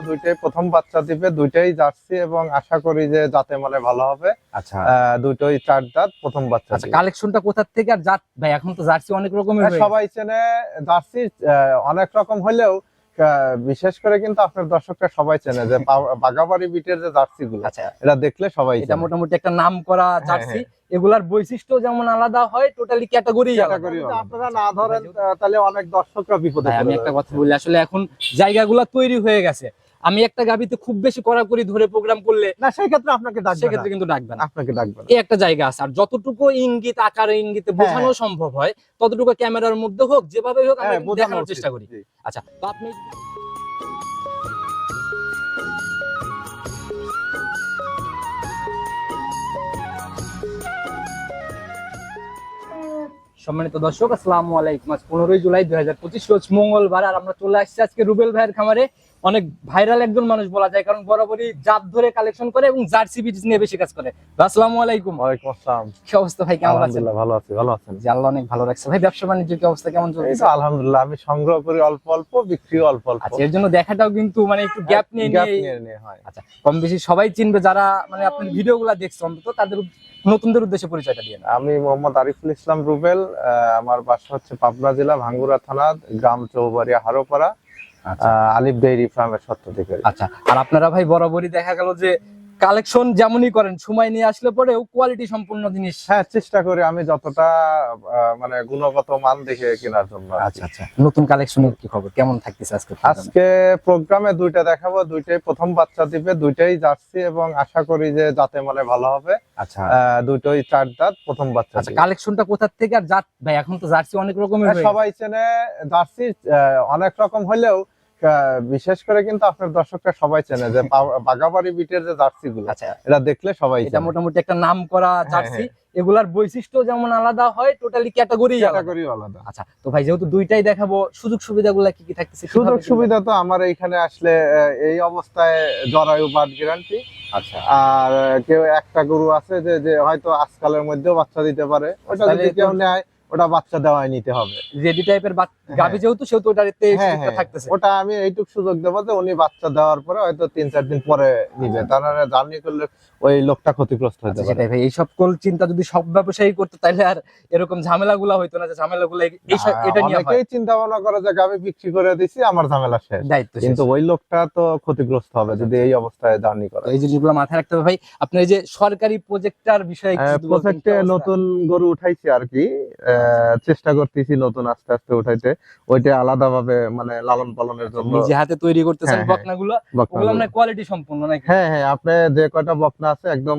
দুইটাই প্রথম বাচ্চা দিবে দুইটাই জার্সি এবং আশা করি যে যাতে মানে ভালো হবে। আচ্ছা। দুটোই চার দাঁত প্রথম বাচ্চা আচ্ছা কালেকশনটা কোথা থেকে? আর জাত? ভাই এখন তো জার্সি অনেক রকমের হ্যাঁ, হয়ে। সবাই চেনে জার্সি অনেক রকম হলেও বিশেষ করে কিন্তু আপনার দর্শকরা সবাই চেনে যে বাগাবাড়ি বিটের যে জার্সি গুলো আচ্ছা। এটা দেখলে সবাই এটা মোটামুটি একটা নাম করা জার্সি হ্যাঁ। এগুলার বৈশিষ্ট্য যেমন আলাদা হয় টোটালি ক্যাটাগরি আপনারা না ধরেন তাহলে অনেক দর্শকরা বিপদে আমি একটা। কথা বলি আসলে এখন জায়গাগুলো তৈরি হয়ে গেছে। আমি একটা গাবিতে খুব বেশি কড়াকড়ি ধরে প্রোগ্রাম করলে না সেই ক্ষেত্রে আপনাকে ডাকবে সেক্ষেত্রে না। কিন্তু ডাকবে না। আপনাকে ডাকবে এই একটা জায়গা আছে। আর যতটুকু ইঙ্গিত আকারে ইঙ্গিতে বোঝানো সম্ভব হয় ততটুকু ক্যামেরার মধ্যে হোক যেভাবে হোক আমরা হ্যাঁ, কিন্তু বোঝানো দেখানোর উচিত। চেষ্টা করি। আচ্ছা তো আপনি সম্মানিত দর্শক আসসালামু আলাইকুম। আজ পনেরোই জুলাই দুই হাজার পঁচিশ রোজ মঙ্গলবার আর আমরা চলে আসছি আজকে রুবেল ভাইয়ের খামারে। অনেক ভাইরাল একজন মানুষ বলা যায় কারণ বরাবরই জাত ধরে কালেকশন করে এবং জার্সি বিট নিয়ে বেশি কাজ করে। আসসালামু আলাইকুম। ওয়ালাইকুম আসসালাম। কি অবস্থা ভাই কেমন আছেন? ভালো আছি ভালো আছেন? জি আল্লাহ অনেক ভালো রাখছে। ভাই ব্যবসা বাণিজ্যের কি অবস্থা কেমন চলছে? আলহামদুলিল্লাহ আমি সংগ্রহ করি অল্প অল্প বিক্রি অল্প অল্প। আচ্ছা এর জন্য দেখাটাও কিন্তু মানে একটু গ্যাপ নিয়ে নিয়ে হয়। আচ্ছা কম বেশি সবাই চিনবে যারা মানে আপনার ভিডিওগুলো দেখছে অন্তত তাদের নতুনদের উদ্দেশ্যে পরিচয়টা দিয়ে আমি মোহাম্মদ আরিফুল ইসলাম রুবেল আহ, আমার বাসা হচ্ছে পাবনা জেলা ভাঙ্গুরা থানা গ্রাম চৌবাড়িয়া হারোপাড়া। আলিফ ডেইরি ফার্মের থেকে। আচ্ছা আর আপনারা ভাই বরাবরই দেখা গেল যে কালেকশন যেমনই করেন সময় নিয়ে আসলে পরেও কোয়ালিটি সম্পূর্ণ জিনিস। হ্যাঁ চেষ্টা করি আমি যতটা মানে গুণগত মান দেখে কেনার জন্য আচ্ছা আচ্ছা। নতুন কালেকশনের কি খবর? কেমন থাকতেছে আজকে আজকে প্রোগ্রামে দুইটা দেখাবো দুইটাই প্রথম বাচ্চা দিবে দুইটাই জার্সি এবং আশা করি যে যাতে মানে ভালো হবে। আচ্ছা। দুটোই চার দাঁত প্রথম বাচ্চা আচ্ছা। কালেকশনটা কোথা থেকে আর জাত? ভাই এখন তো জার্সি অনেক রকমের হ্যাঁ, সবাই চেনে জার্সি অনেক রকম হলেও বিশেষ করে কিন্তু আপনার দর্শকরা সবাই চেনে যে বাগাবাড়ি বিটের যে জার্সি গুলো আচ্ছা। এটা দেখলে সবাই এটা মোটামুটি একটা নাম করা হ্যাঁ, জার্সি। এগুলার বৈশিষ্ট্য যেমন আলাদা হয় টোটালি ক্যাটাগরি ক্যাটাগরি আলাদা। আচ্ছা তো ভাই যেহেতু দুইটাই দেখাবো সুযোগ সুবিধাগুলো কি কি থাকতেছে সুযোগ সুবিধা তো আমার এইখানে আসলে এই অবস্থায় জরায়ু বাদ গ্যারান্টি আচ্ছা। আর কেউ একটা গরু আছে যে যে হয়তো আজকালের মধ্যেও বাচ্চা দিতে পারে। ওটা যদি কেউ নেয় ওটা বাচ্চা দেওয়াই নিতে হবে। রেডি টাইপের গাবি যেহেতু সেহেতু ওটাতে হ্যাঁ হ্যাঁ। থাকতেছে। ওটা আমি এইটুক সুযোগ দেবো যে উনি বাচ্চা দেওয়ার পরে হয়তো তিন চার দিন পরে নিবে। তার মানে জার্নি করলে ওই লোকটা ক্ষতিগ্রস্ত হতে আচ্ছা, পারে। ভাই এই সকল চিন্তা যদি সব ব্যবসায়ী করতো তাহলে আর এরকম ঝামেলাগুলো হইতো না যে ঝামেলাগুলো এই এটা নিয়ে অনেকেই চিন্তা ভাবনা করে যে আমি বিক্রি করে দিছি আমার ঝামেলা শেষ। দায়িত্ব কিন্তু ওই লোকটা তো ক্ষতিগ্রস্ত হবে যদি এই অবস্থায় জার্নি করে। এই জিনিসগুলো মাথায় রাখতে হবে ভাই। আপনার এই যে সরকারি প্রজেক্টর বিষয়ে প্রজেক্টে নতুন গরু উঠাইছি আর কি। আহ, চেষ্টা করতেছি নতুন আস্তে আস্তে উঠাইতে। ওইটা আলাদা ভাবে মানে লালন পালনের জন্য। নিজে হাতে তৈরি করতেছেন হ্যাঁ, হ্যাঁ। বকনাগুলো? ওগুলো মানে আপনার কোয়ালিটি সম্পূর্ণ নাকি? হ্যাঁ হ্যাঁ আপনি যে কয়টা বকনা আছে একদম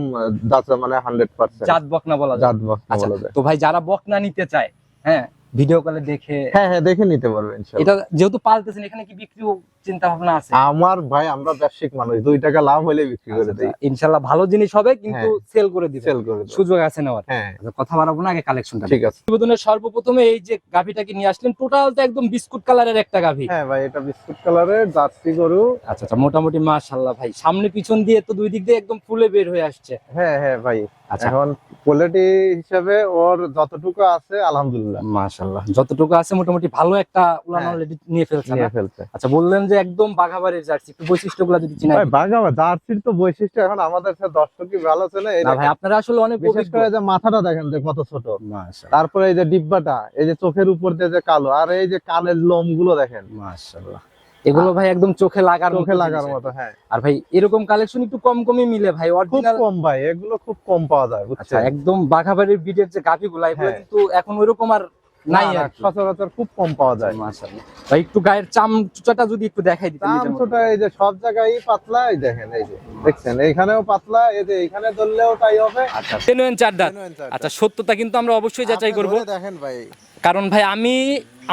দাজা মানে হান্ড্রেড পার্সেন্ট জাত বকনা বলা যায়। জাত বকনা আচ্ছা, বলা যায়। তো ভাই যারা বকনা নিতে চায় হ্যাঁ ভিডিও কলে দেখে হ্যাঁ হ্যাঁ দেখে নিতে পারবেন এটা যেহেতু পালতেছেন এখানে কি বিক্রিও চিন্তা ভাবনা আছে? আমার ভাই আমরা ব্যবসায়িক মানুষ দুই টাকা লাভ হলে বিক্রি করে দিই। আচ্ছা, ইনশাল্লাহ ভালো জিনিস হবে কিন্তু সেল করে দিবে সেল করে সুযোগ আছে নেওয়ার। হ্যাঁ। আচ্ছা, কথা বাড়াবো না আগে কালেকশনটা ঠিক আছে। প্রতিবেদনের সর্বপ্রথমে এই যে গাভিটাকে নিয়ে আসলেন টোটাল তো একদম বিস্কুট কালারের একটা গাভি। হ্যাঁ ভাই এটা বিস্কুট কালারের জার্সি গরু। আচ্ছা আচ্ছা মোটামুটি মাশাআল্লাহ ভাই সামনে পিছন দিয়ে তো দুই দিক দিয়ে একদম ফুলে বের হয়ে আসছে। হ্যাঁ হ্যাঁ ভাই। আচ্ছা এখন কোয়ালিটি হিসাবে ওর যতটুকু আছে আলহামদুলিল্লাহ। মাশাআল্লাহ। যতটুকু আছে মোটামুটি ভালো একটা উলান হ্যাঁ। অলরেডি নিয়ে ফেলছে নিয়ে ফেলছে। আচ্ছা বললেন যে একদম বাঘাবাড়ির জার্সি একটু বৈশিষ্ট্যগুলো যদি চিনাই। ভাই বাগাবা জার্সির তো বৈশিষ্ট্য এখন আমাদের সাথে দর্শকই ভালো ছিল এই না ভাই আপনারা আসলে অনেক বিশেষ করে যে মাথাটা দেখেন যে কত ছোট। মাশাআল্লাহ। তারপরে এই যে ডিব্বাটা এই যে চোখের উপর দিয়ে যে কালো আর এই যে কানের লোমগুলো দেখেন। মাশাআল্লাহ। এগুলো ভাই একদম চোখে লাগার চোখে লাগার মতো হ্যাঁ। আর ভাই এরকম কালেকশন একটু কম কমই মিলে ভাই খুব অরিজিনাল কম ভাই এগুলো খুব কম পাওয়া যায় আচ্ছা একদম বাঘাবাড়ির বিটের যে গাভিগুলা এগুলো হ্যাঁ। কিন্তু এখন ওইরকম আর নাই আর সচরাচর খুব কম পাওয়া যায়। মাশাআল্লাহ। ভাই একটু গায়ের চামচুচাটা যদি একটু দেখাই দিতেন নিজের এই যে সব জায়গায় পাতলা এই দেখেন এই যে দেখছেন? এইখানেও পাতলা এই যে এইখানে ধরলেও তাই হবে। আচ্ছা। জেনুইন চার দাঁত। আচ্ছা সত্যতা কিন্তু আমরা অবশ্যই যাচাই করব। দেখেন ভাই। কারণ ভাই আমি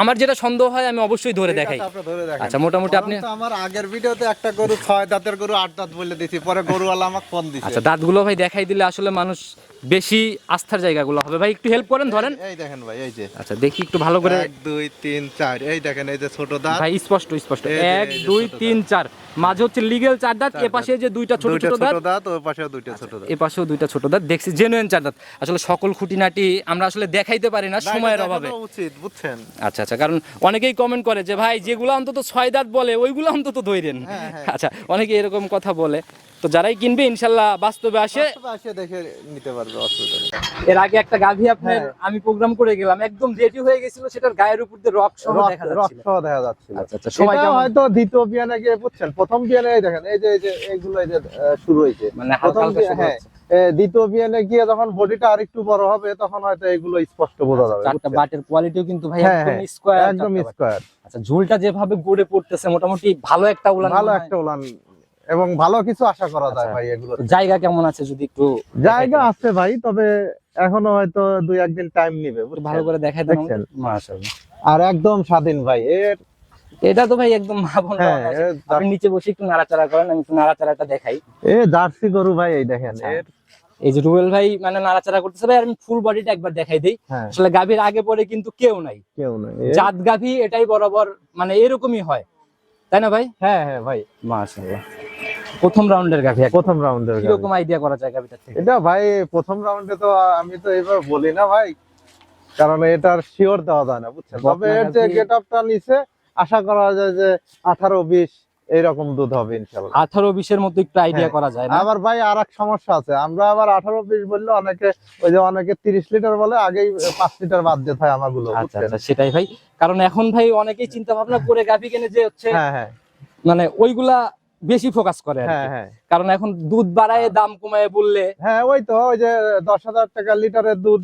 আমার যেটা সন্দেহ হয় আমি অবশ্যই ধরে দেখাই। আচ্ছা মোটামুটি আপনি আমার আগের ভিডিওতে একটা গরু ছয় দাঁতের গরু আট দাঁত বলে দিয়েছি পরে গরুওয়ালা আমাকে ফোন দিছে। আচ্ছা দাঁতগুলো ভাই দেখাই দিলে আসলে মানুষ বেশি আস্থার জায়গাগুলো হবে। ভাই একটু হেল্প করেন ধরেন। এই দেখেন ভাই এই যে। আচ্ছা দেখি একটু ভালো করে এক দুই তিন চার। এই দেখেন এই যে ছোট দাঁত। ভাই স্পষ্ট স্পষ্ট। এই যে, এক এই যে দুই ছোট তিন চার। মাঝে হচ্ছে লিগেল চার দাঁত এ পাশে যে দুইটা ছোট ছোট দাঁত ছোট দাঁত। ওই পাশেও দুইটা ছোট দাঁত। এ পাশেও দুইটা ছোট দাঁত। দেখছি জেনুইন চার দাঁত। আসলে সকল খুঁটিনাটি আমরা আসলে দেখাইতে পারি না সময়ের অভাবে। উচিত বুঝছেন? আচ্ছা আচ্ছা কারণ অনেকেই কমেন্ট করে যে ভাই যেগুলো অন্তত ছয় দাঁত বলে ওইগুলো অন্তত ধৈরেন হ্যাঁ, হ্যাঁ। আচ্ছা অনেকে এরকম কথা বলে। তো যারাই কিনবে ইনশাল্লাহ বাস্তবে আসে। বাস্তবে আসে দেখে নিতে পারবে। এর আগে একটা গাভী আপনার হ্যাঁ। আমি প্রোগ্রাম করে গেলাম একদম রেডি হয়ে গেছিল সেটার গায়ের উপর দিয়ে রক সহ দেখা রক সহ দেখা যাচ্ছিল। আচ্ছা আচ্ছা সময় কেমন? হয়তো দ্বিতীয় বিয়ানে গিয়ে বুঝছেন প্রথম বিয়ানে দেখেন এই যে এই যে এইগুলো এই যে শুরু হয়েছে। মানে হালকা হালকা শুরু হ্যাঁ হচ্ছে। দ্বিতীয় বিয়ানে গিয়ে যখন বডিটা আরেকটু বড় হবে তখন হয়তো এগুলো স্পষ্ট বোঝা যাবে চারটা বাটের কোয়ালিটিও কিন্তু ভাই হ্যাঁ, একদম স্কোয়ার একদম স্কোয়ার আচ্ছা ঝুলটা যেভাবে গড়ে পড়তেছে মোটামুটি ভালো একটা উলান ভালো একটা উলান এবং ভালো কিছু আশা করা যায় আচ্ছা। ভাই এগুলো। জায়গা কেমন আছে যদি একটু জায়গা আছে ভাই তবে এখনও হয়তো দুই একদিন টাইম নিবে ভালো করে দেখাই দেন? মাশাআল্লাহ। আর একদম স্বাধীন ভাই এর এটা তো ভাই একদম হ্যাঁ আপনি নিচে বসে একটু নাড়াচাড়া করেন আমি একটু নাড়াচাড়াটা দেখাই। এ জার্সি গরু ভাই এই দেখেন আচ্ছা। এর এই যে রুবেল ভাই মানে নাড়াচাড়া করতেছে ভাই আমি ফুল বডিটা একবার দেখাই দেই। হ্যাঁ। আসলে গাভীর আগে পরে কিন্তু কেউ নাই। কেউ এর- জাত গাভী এটাই বরাবর মানে এরকমই হয়। তাই না ভাই? হ্যাঁ হ্যাঁ ভাই। মাশাআল্লাহ। প্রথম রাউন্ডের গাভী প্রথম রাউন্ডের কীরকম আইডিয়া করা যায় গাভীটার থেকে? এটা ভাই প্রথম রাউন্ডে তো আমি তো এবার বলি না ভাই কারণ এটার শিওর দেওয়া যায় না বুঝছেন? তবে এর যে বকনা গেট আপটা নিচে আশা করা যায় যে আঠারো বিশ এইরকম দুধ হবে ইনশাল্লাহ আঠারো বিশের মধ্যে একটু আইডিয়া হ্যাঁ। করা যায় না? আবার ভাই আর এক সমস্যা আছে। আমরা আবার আঠারো বিশ বললে অনেকে ওই যে অনেকে তিরিশ লিটার বলে আগেই পাঁচ লিটার বাদ দিতে হয় আচ্ছা আচ্ছা সেটাই ভাই। কারণ এখন ভাই অনেকেই চিন্তা ভাবনা করে গাভী কিনে যে হচ্ছে হ্যাঁ হ্যাঁ। মানে ওইগুলা বেশি ফোকাস করে হ্যাঁ হ্যাঁ। কারণ এখন দুধ বাড়ায় দাম কমায় বললে হ্যাঁ ওই তো ওই যে দশ হাজার টাকা লিটারের দুধ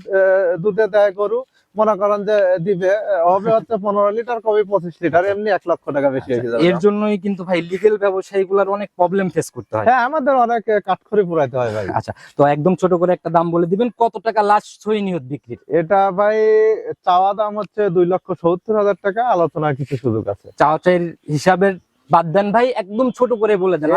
দুধে দেয় গরু। মনে করেন যে দিবে হবে হচ্ছে পনেরো লিটার কবে পঁচিশ লিটার এমনি এক লক্ষ টাকা বেশি হয়ে যাবে। এর জন্যই কিন্তু ভাই লিগেল ব্যবসায়ীগুলোর অনেক প্রবলেম ফেস করতে হয়। হ্যাঁ আমাদের অনেক কাঠখড়ি পুরাইতে হয় ভাই। আচ্ছা তো একদম ছোট করে একটা দাম বলে দিবেন কত টাকা লাস্ট ছয় নিয়ত বিক্রির? এটা ভাই চাওয়া দাম হচ্ছে দুই লক্ষ সত্তর হাজার টাকা আলোচনার কিছু সুযোগ আছে। চাওয়া চাইয়ের হিসাবের বাদ দেন ভাই একদম ছোট করে বলে দেন।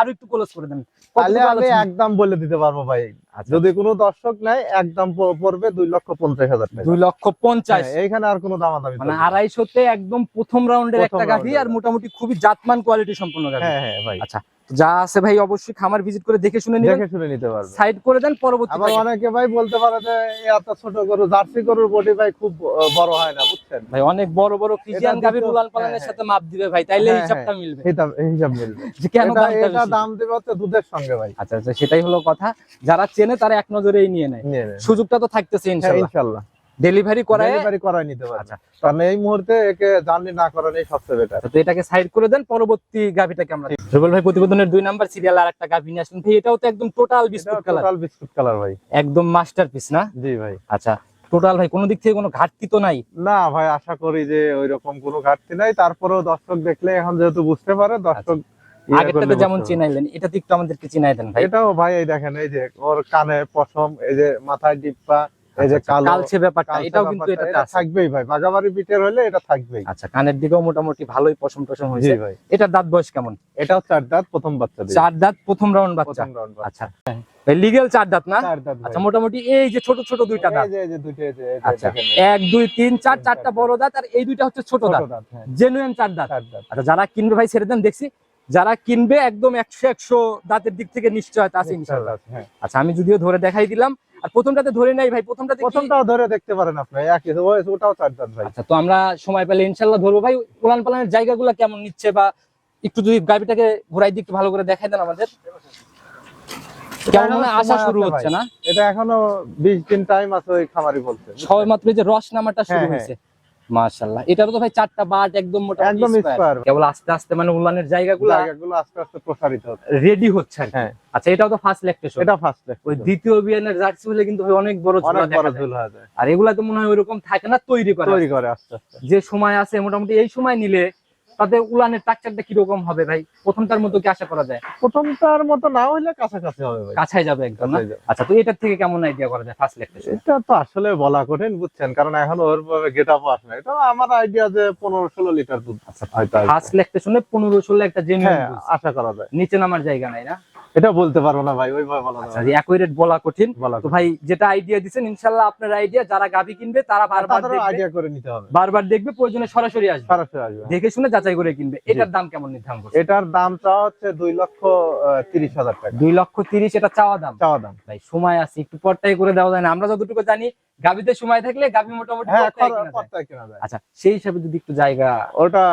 আরও একটু ক্লোজ করে দেন। তাহলে আমি একদম বলে দিতে পারব ভাই। আচ্ছা, যদি কোনো দর্শক নেয় একদম পড়বে দুই লক্ষ পঞ্চাশ হাজার দুই লক্ষ পঞ্চাশ। এখানে এইখানে আর কোনো দামাদামি মানে না। আড়াইশোতে একদম প্রথম রাউন্ডের একটা গাড়ি আর মোটামুটি খুবই জাতমান কোয়ালিটি সম্পন্ন গাড়ি হ্যাঁ হ্যাঁ ভাই। আচ্ছা যা আছে ভাই অবশ্যই খামার ভিজিট করে দেখে শুনে দেখে শুনে নিতে পারবে। সাইড করে দেন পরবর্তী আবার অনেকে ভাই বলতে পারে যে এত ছোট গরু জার্সি গরুর বডি ভাই খুব বড় হয় না বুঝছেন? ভাই অনেক বড় বড় ফ্রিজিয়ান এটা গাভীর উলান পালানের হ্যাঁ, সাথে মাপ দিবে ভাই তাইলে হ্যাঁ, হিসাবটা মিলবে। হিসাব হিসাব মিলবে। যে কেন এটা দামটা এটা দাম দিবে হচ্ছে দুধের সঙ্গে ভাই। আচ্ছা আচ্ছা সেটাই হলো কথা। যারা চেনে তারা এক নজরেই নিয়ে নেয়। সুযোগটা তো থাকতেছে হ্যাঁ, ইনশাআল্লাহ ইনশাল্লাহ। ডেলিভারি করায়? ডেলিভারি করাই নিতে পারবে। আচ্ছা কারণ এই মুহূর্তে একে জার্নি না করানোই সবচেয়ে বেটার তো এটাকে সাইড করে দেন পরবর্তী গাভিটাকে আমরা রুবেল ভাই প্রতিবেদনের দুই নাম্বার সিরিয়াল আর একটা গাভি নিয়ে আসলেন ভাই এটাও তো একদম total biscuit colour total biscuit colour ভাই। একদম মাস্টারপিস না? জি ভাই। আচ্ছা টোটাল ভাই কোনো দিক থেকে কোনো ঘাটতি তো নাই? না ভাই আশা করি যে ওই রকম কোনো ঘাটতি নাই। তারপরেও দর্শক দেখলে এখন যেহেতু বুঝতে পারে দর্শক ইয়ে আগেরটাতে যেমন। চিনাইলেন এটা তো একটু আমাদেরকে চিনাই দেন ভাই। এটাও ভাই এই দেখেন এই যে ওর কানে পশম এই যে মাথায় ডিপ্পা এই যে আচ্ছা, ব্যাপারটা এটাও কিন্তু এটা থাকবেই ভাই বাগাবাড়ি পিঠের হলে এটা থাকবেই। আচ্ছা কানের দিকেও মোটামুটি ভালোই পশম টসম হয়েছে। ভাই। এটার দাঁত বয়স কেমন? এটাও চার দাঁত প্রথম বাচ্চা চার দাঁত প্রথম রাউন্ড বাচ্চা। আচ্ছা। লিগেল চার দাঁত না? চার দাঁত আচ্ছা মোটামুটি এই যে ছোট ছোট দুইটা দাঁত। আচ্ছা। এক দুই তিন চার চারটা বড় দাঁত আর এই দুইটা হচ্ছে ছোট দাঁত। দাঁত হ্যাঁ। জেনুইন চার দাঁত। চার দাঁত। আচ্ছা যারা কিনবে ভাই ছেড়ে দেন দেখছি। যারা কিনবে একদম একশো একশো দাঁতের দিক থেকে নিশ্চয়তা আছে ইনশাল্লাহ। হ্যাঁ। আচ্ছা আমি যদিও ধরে দেখাই দিলাম আর প্রথমটাতে ধরে নাই ভাই প্রথমটাতে প্রথমটাও ধরে দেখতে পারেন আপনি একই ওটাও চার দাঁত ভাই। আচ্ছা তো আমরা সময় পেলে ইনশাল্লাহ ধরবো। ভাই উলান পালানের জায়গাগুলো কেমন নিচ্ছে বা একটু যদি গাড়িটাকে ঘোরাই একটু ভালো করে দেখাই দেন আমাদের। হয় আসা শুরু হচ্ছে না? এটা এখনও বিশ দিন টাইম আছে ওই খামারি বলছে সবাই মাত্র যে রস নামাটা শুরু হ্যাঁ, হয়েছে। মাশাআল্লাহ। এটারও তো ভাই চারটা বাট একদম মোটা একদম। কেবল আস্তে আস্তে মানে উলানের জায়গাগুলো জায়গাগুলো আস্তে আস্তে প্রসারিত হচ্ছে। রেডি হচ্ছে আর হ্যাঁ। আচ্ছা এটাও তো ফার্স্ট ল্যাকটেশন এটা ফার্স্ট ওই দ্বিতীয় বিয়ানের জার্সি হলে কিন্তু ভাই অনেক বড় ঝুলা দেখা যায়। আর এগুলা তো মনে হয় ওইরকম থাকে না তৈরি করে তৈরি করে আস্তে আস্তে যে সময় আছে মোটামুটি এই সময় নিলে তাতে উলানের ট্রাকচারটা কীরকম হবে ভাই? প্রথমটার মতো কি আশা করা যায়? প্রথমটার মতো না হইলে কাছাকাছি হবে ভাই। কাছাই যাবে একদম না? আচ্ছা তো এটার থেকে কেমন আইডিয়া করা যায়? ফার্স্ট ল্যাকটেশন এটা তো আসলে বলা কঠিন বুঝছেন? কারণ এখন ওর গেট আপ আসে না এটা আমার আইডিয়া যে পনেরো ষোলো লিটার দুধ আচ্ছা ফার্স্ট ফার্স্ট শুনে পনেরো ষোলো একটা জেনুইন হ্যাঁ আশা করা যায়। নিচে নামার জায়গা নাই না? এটা বলতে পারব না ভাই ওইভাবে বলা আচ্ছা একই রেট বলা কঠিন। তো ভাই যেটা আইডিয়া দিচ্ছেন ইনশাল্লাহ আপনার আইডিয়া যারা গাভি কিনবে তারা বারবার দেখবে। আইডিয়া করে নিতে হবে। বারবার দেখবে প্রয়োজনে সরাসরি আসবে। সরাসরি আসবে। দেখে শুনে যাচাই করে কিনবে। এটার দাম কেমন নির্ধারণ করছে এটার দাম চাওয়া হচ্ছে দুই লক্ষ আহ, তিরিশ হাজার টাকা। দুই লক্ষ তিরিশ এটা চাওয়া দাম। চাওয়া দাম। ভাই সময় আছে একটু পরটাই করে দেওয়া যায় না। আমরা যতটুকু জানি গাবিতে সময় থাকলে গাবি মোটামুটি হ্যাঁ আচ্ছা সেই হিসাবে যদি একটু জায়গা ওটা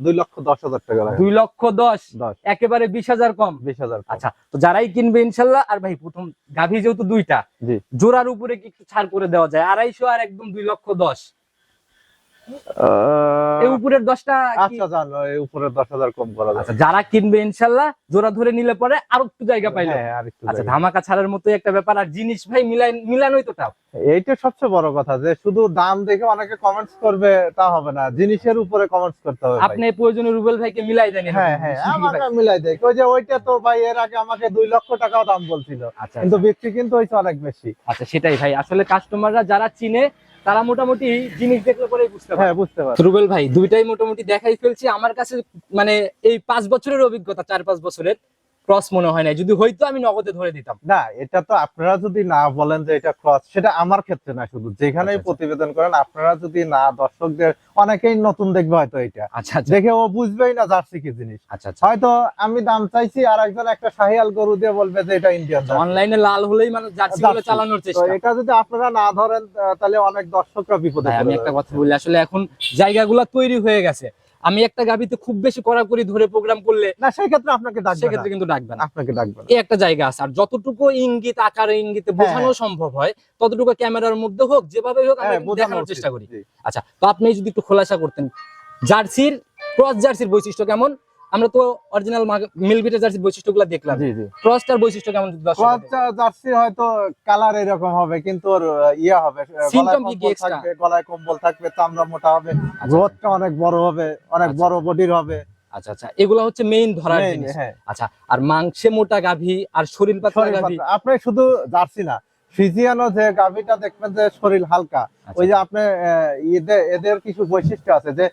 দুই লক্ষ দশ হাজার টাকা লাগে। দুই লক্ষ দশ। একেবারে বিশ হাজার কম। বিশ হাজার আচ্ছা তো যারাই কিনবে ইনশাল্লাহ আর ভাই প্রথম গাভি যেহেতু দুইটা জি। জোড়ার উপরে কি একটু ছাড় করে দেওয়া যায়? আড়াইশো আর একদম দুই লক্ষ দশ। উপরের দশটা আচ্ছা জানো এই উপরে দশ হাজার কম করা আচ্ছা যারা কিনবে ইনশাল্লাহ জোড়া ধরে নিলে পরে আরও একটু জায়গা পাইলো। হ্যাঁ আচ্ছা ধামাকা ছাড়ার মতো একটা ব্যাপার। আর জিনিস ভাই মিলাই মিলানোই তো টাফ এইটা সবচেয়ে বড় কথা যে শুধু দাম দেখে অনেকে কমেন্টস করবে তা হবে না। জিনিসের উপরে কমেন্টস করতে হবে আপনি প্রয়োজনে রুবেল ভাইকে মিলাই দেন হ্যাঁ হ্যাঁ আমাকে মিলাই দেয়। ওই যে ওইটা তো ভাই এর আগে আমাকে দুই লক্ষ টাকাও দাম বলছিল। আচ্ছা কিন্তু বিক্রি কিন্তু হয়েছে অনেক বেশি। আচ্ছা সেটাই ভাই। আসলে কাস্টমাররা যারা চিনে তারা মোটামুটি জিনিস দেখলে পরেই বুঝতে পারে। হ্যাঁ বুঝতে পারে। রুবেল ভাই দুইটাই মোটামুটি দেখাই ফেলছি। আমার কাছে মানে এই পাঁচ বছরের অভিজ্ঞতা চার পাঁচ বছরের। ক্রস মনে হয় না যদি হয়তো আমি নগদে ধরে দিতাম। না এটা তো আপনারা যদি না বলেন যে এটা ক্রস সেটা আমার ক্ষেত্রে না শুধু। যেখানেই আচ্ছা, আচ্ছা। প্রতিবেদন করেন আপনারা যদি না দর্শকদের অনেকেই নতুন দেখবে হয়তো এটা। আচ্ছা আচ্ছা। দেখে ও বুঝবেই না জার্সি কি জিনিস। আচ্ছা হয়তো আমি দাম চাইছি আর একজন একটা শাহিয়াল গরু দিয়ে বলবে যে এটা ইন্ডিয়ান অনলাইনে লাল হলেই মানে জার্সি গুলো। চালানোর তো চেষ্টা। এটা যদি আপনারা না ধরেন তাহলে অনেক দর্শকরা বিপদে আমি একটা কথা বলি আসলে এখন জায়গাগুলো তৈরি হয়ে গেছে। আমি একটা গাবিতে খুব বেশি কড়াকড়ি ধরে প্রোগ্রাম করলে না সেই ক্ষেত্রে আপনাকে ডাকবে। সেক্ষেত্রে কিন্তু ডাকবে না। আপনাকে ডাকবে এই একটা জায়গা আছে। আর যতটুকু ইঙ্গিত আকার ইঙ্গিতে হ্যাঁ, বোঝানো সম্ভব হয় ততটুকু ক্যামেরার মধ্যে হোক যেভাবে হোক আমি হ্যাঁ, দেখানোর চেষ্টা করি। আচ্ছা তো আপনি যদি একটু খোলাসা করতেন। জার্সির ক্রস জার্সির বৈশিষ্ট্য কেমন? আমরা তো অরিজিনাল মিলবিটের জার্সির বৈশিষ্ট্যগুলো দেখলাম। জি জি। ক্রসটার বৈশিষ্ট্য কেমন জার্সি হয়তো কালার এরকম হবে কিন্তু ওর ইয়ে হবে গলায় কি? থাকবে গলায় কম্বল থাকবে চামড়া মোটা হবে গ্রোথটা অনেক বড় হবে অনেক আচ্ছা। বড় বডির হবে। আচ্ছা আচ্ছা। এগুলো হচ্ছে মেইন ধরার জিনিস। হ্যাঁ। আচ্ছা আর মাংসে মোটা গাভী আর শরীর পাতলা গাভী? আপনি শুধু জার্সি না ফিজিয়ানো যে গাভিটা দেখবেন যে শরীর হালকা আচ্ছা। ওই যে আপনি এদের এদের কিছু বৈশিষ্ট্য আছে যে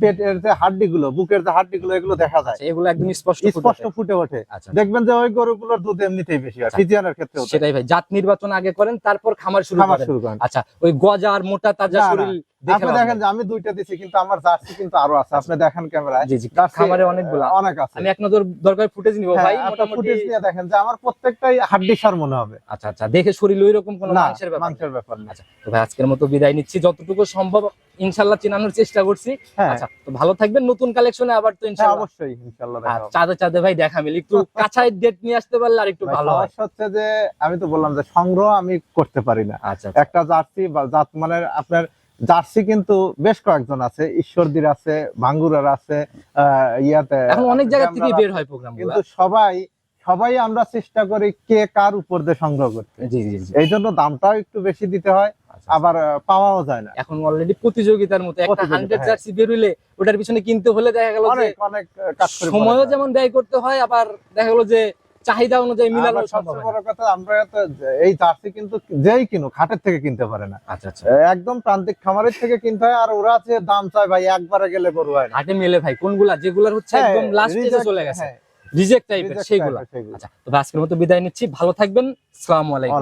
পেটের যে হাড্ডিগুলো বুকের যে হাড্ডিগুলো এগুলো দেখা যায়। আচ্ছা, এগুলো একদম স্পষ্ট স্পষ্ট ফুটে ওঠে। আচ্ছা। দেখবেন যে ওই গরুগুলোর দুধ এমনিতেই বেশি হয় আচ্ছা। ফিজিয়ানের ক্ষেত্রে সেটাই ভাই জাত নির্বাচন আগে করেন তারপর খামার শুরু করেন। শুরু করেন। আচ্ছা ওই গজার মোটা তাজা। শরীর আপনি দেখেন যে আমি দুইটা দিছি কিন্তু আমার জার্সি কিন্তু আরও আছে। আপনি দেখেন ক্যামেরায়। জি জি খামারে অনেকগুলা আহ, অনেক আছে। আমি এক নজর দরকার ফুটেজ নিব ভাই হ্যাঁ, মোটামুটি ফুটেজ নিয়ে দেখেন যে আমার প্রত্যেকটাই হাড্ডি সার মনে হবে। আচ্ছা আচ্ছা দেখে শরীর ওই রকম কোনো মাংসের ব্যাপার মাংসের ব্যাপার না আচ্ছা তো ভাই আজকের মতো বিদায় নিচ্ছি। যতটুকু সম্ভব ইনশাল্লাহ চেনানোর চেষ্টা করছি। হ্যাঁ। আচ্ছা তো ভালো থাকবেন। নতুন কালেকশনে আবার তো হ্যাঁ, অবশ্যই ইনশাআল্লাহ দেখা চাঁদে চাঁদে ভাই দেখা মিল একটু কাছায় ডেট নিয়ে আসতে পারলে আর একটু ভালো হয়। হচ্ছে যে আমি তো বললাম যে সংগ্রহ আমি করতে পারি না। আচ্ছা আচ্ছা। একটা জার্সি বা জাত মানে আপনার জার্সি কিন্তু বেশ কয়েকজন আছে ঈশ্বরদীর আছে ভাঙ্গুরার আছে ইয়াতে এখন অনেক জায়গা থেকে বের হয় প্রোগ্রাম কিন্তু সবাই সবাই আমরা চেষ্টা করি কে কার উপর দিয়ে সংগ্রহ করতে। এই জন্য দামটাও একটু বেশি দিতে হয় আচ্ছা, আবার পাওয়াও যায় না। এখন অলরেডি প্রতিযোগিতার মতো একটা হান্ড্রেড হ্যাঁ। জার্সি বেরোলে ওটার পিছনে কিনতে হলে দেখা গেল অনেক অনেক কাজ করে সময়ও যেমন ব্যয় করতে হয় আবার দেখা গেলো যে চাহিদা অনুযায়ী মিলানো আবার সম্ভব সবচেয়ে বড় কথা। আমরা তো এই জার্সি কিন্তু যেই কিনো খাটের থেকে কিনতে পারে না। আচ্ছা আচ্ছা। একদম প্রান্তিক খামারের থেকে কিনতে হয় আর ওরা যে দাম চায় ভাই একবারে গেলে গরু হয় হাটে মেলে ভাই কোনগুলা? যেগুলা হচ্ছে হ্যাঁ, একদম লাস্ট চলে গেছে। হ্যাঁ, রিজেক্ট টাইপের সেগুলো। আচ্ছা তো আজকের মতো বিদায় নিচ্ছি। ভালো থাকবেন। আসসালামু আলাইকুম।